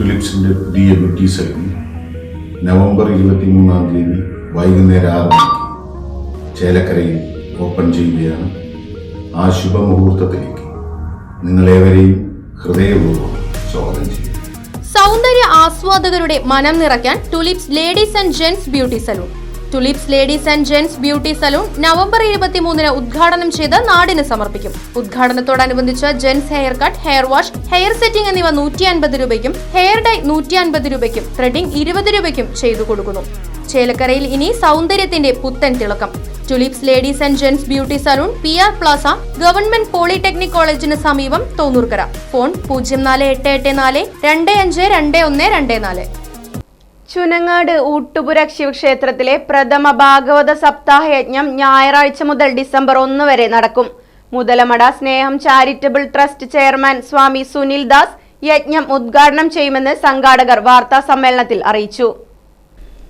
ടുലിപ്സിന്റെ പുതിയ T salon November ഇരുപത്തിമൂന്നാം തീയതി വൈകുന്നേരം ആറ് മണിക്ക് ചേലക്കരയിൽ ഓപ്പൺ ചെയ്യുകയാണ് ആ ശുഭമുഹൂർത്തത്തിലേക്ക്. നിങ്ങളേവരെയും ഹൃദയപൂർവം സ്വാഗതം ചെയ്യുന്നു. സൗന്ദര്യ ആസ്വാദകരുടെ മനം നിറയ്ക്കാൻ tulips ladies and gents beauty salon tulips ladies and gents beauty salon November ഇരുപത്തിമൂന്നിന് ഉദ്ഘാടനം ചെയ്ത് നാടിന് സമർപ്പിക്കും. ഉദ്ഘാടനത്തോടനുബന്ധിച്ച് gents hair cut hair wash hair setting എന്നിവ നൂറ്റി അൻപത് രൂപയ്ക്കും ഹെയർ ഡൈ നൂറ്റി അൻപത് രൂപയ്ക്കും ത്രെഡിംഗ് ഇരുപത് രൂപയ്ക്കും ചെയ്തു കൊടുക്കുന്നു. ചേലക്കരയിൽ ഇനി സൗന്ദര്യത്തിന്റെ പുത്തൻ തിളക്കം. Tulips ladies and gents beauty salon P R plaza government polytechnic കോളേജിന് സമീപം തോന്നൂർക്കര. ഫോൺ പൂജ്യം നാല് എട്ട് എട്ട് നാല് രണ്ട് അഞ്ച് രണ്ട് ഒന്ന് രണ്ട് നാല്. ചുനങ്ങാട് ഊട്ടുപുര ശിവക്ഷേത്രത്തിലെ പ്രഥമ ഭാഗവത സപ്താഹ യജ്ഞം ഞായറാഴ്ച മുതൽ ഡിസംബർ ഒന്ന് വരെ നടക്കും. Muthalamada Sneham charitable trust chairman Swami Sunil Das യജ്ഞം ഉദ്ഘാടനം ചെയ്യുമെന്ന് സംഘാടകർ വാർത്താ സമ്മേളനത്തിൽ അറിയിച്ചു.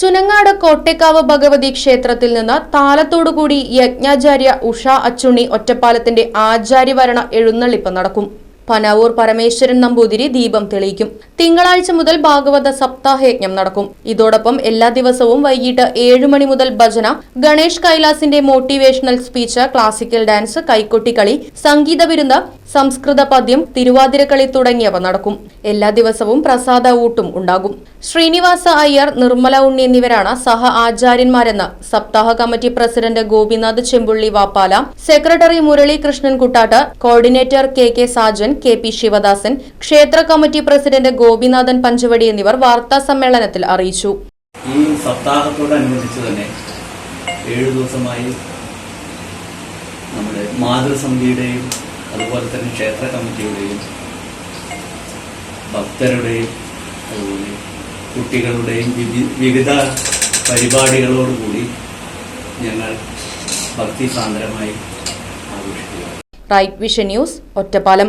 ചുനങ്ങാട് കോട്ടേക്കാവ് ഭഗവതി ക്ഷേത്രത്തിൽ നിന്ന് താലത്തോടുകൂടി യജ്ഞാചാര്യ ഉഷ അച്ചുണ്ണി ഒറ്റപ്പാലത്തിന്റെ ആചാര്യവരണ എഴുന്നള്ളിപ്പ് നടക്കും. പനാവൂർ പരമേശ്വരൻ നമ്പൂതിരി ദീപം തെളിയിക്കും. തിങ്കളാഴ്ച മുതൽ ഭാഗവത സപ്താഹയജ്ഞം നടക്കും. ഇതോടൊപ്പം എല്ലാ ദിവസവും വൈകിട്ട് ഏഴു മണി മുതൽ ഭജന ഗണേഷ് കൈലാസിന്റെ മോട്ടിവേഷണൽ സ്പീച്ച് ക്ലാസിക്കൽ ഡാൻസ് കൈക്കൊട്ടിക്കളി സംഗീത വിരുന്ന് സംസ്കൃത പദ്യം തിരുവാതിരക്കളി തുടങ്ങിയവ നടക്കും. എല്ലാ ദിവസവും പ്രസാദ ഊട്ടും ഉണ്ടാകും. ശ്രീനിവാസ അയ്യർ നിർമ്മല ഉണ്ണി എന്നിവരാണ് സഹ ആചാര്യന്മാരെന്ന് സപ്താഹ committee president Gopinath Chempulli Vappala secretary Muralikrishnan Kuttattu coordinator K K Sajan K P Sivadasan ക്ഷേത്ര കമ്മിറ്റി പ്രസിഡന്റ് ഗോപിനാഥൻ പഞ്ചവടി എന്നിവർ വാർത്താ സമ്മേളനത്തിൽ അറിയിച്ചു. ഈ സപ്താഹത്തോടനുബന്ധിച്ച് തന്നെ ഏഴു ദിവസമായി നമ്മുടെ മാതൃസമിതിയുടെയും അതുപോലെ തന്നെ ക്ഷേത്ര കമ്മിറ്റിയുടെയും ഭക്തരുടെയും അതുപോലെ കുട്ടികളുടെയും വിവിധ പരിപാടികളോടുകൂടി ഞങ്ങൾ ഭക്തി സാന്ദ്രമായി ആഘോഷിക്കുക right vision news Ottapalam.